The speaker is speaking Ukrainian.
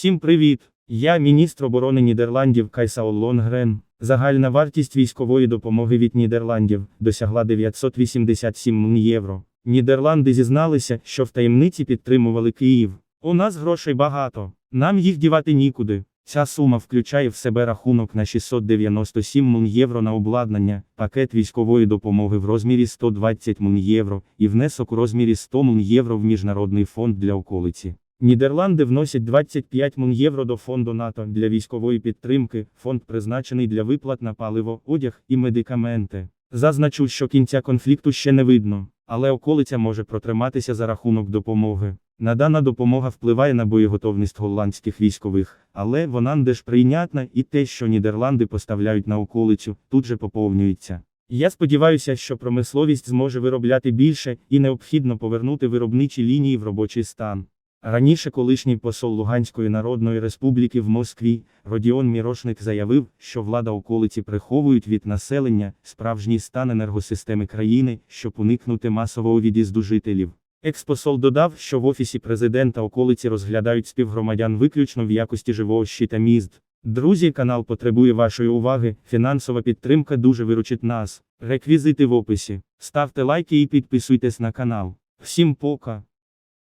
Всім привіт! Я міністр оборони Нідерландів Кайсаол Лонгрен. Загальна вартість військової допомоги від Нідерландів досягла 987 мн євро. Нідерланди зізналися, що в таємниці підтримували Київ. У нас грошей багато, нам їх дівати нікуди. Ця сума включає в себе рахунок на 697 мн євро на обладнання, пакет військової допомоги в розмірі 120 мн євро і внесок у розмірі 100 мн євро в Міжнародний фонд для околиці. Нідерланди вносять 25 мн євро до фонду НАТО для військової підтримки. Фонд призначений для виплат на паливо, одяг і медикаменти. Зазначу, що кінця конфлікту ще не видно, але околиця може протриматися за рахунок допомоги. Надана допомога впливає на боєготовність голландських військових, але вона ж прийнятна і те, що Нідерланди поставляють на околицю, тут же поповнюється. Я сподіваюся, що промисловість зможе виробляти більше і необхідно повернути виробничі лінії в робочий стан. Раніше колишній посол Луганської Народної Республіки в Москві Родіон Мірошник заявив, що влада околиці приховують від населення справжній стан енергосистеми країни, щоб уникнути масового від'їзду жителів. Експосол додав, що в офісі президента околиці розглядають співгромадян виключно в якості живого щита міст. Друзі, канал потребує вашої уваги. Фінансова підтримка дуже виручить нас. Реквізити в описі. Ставте лайки і підписуйтесь на канал. Всім пока.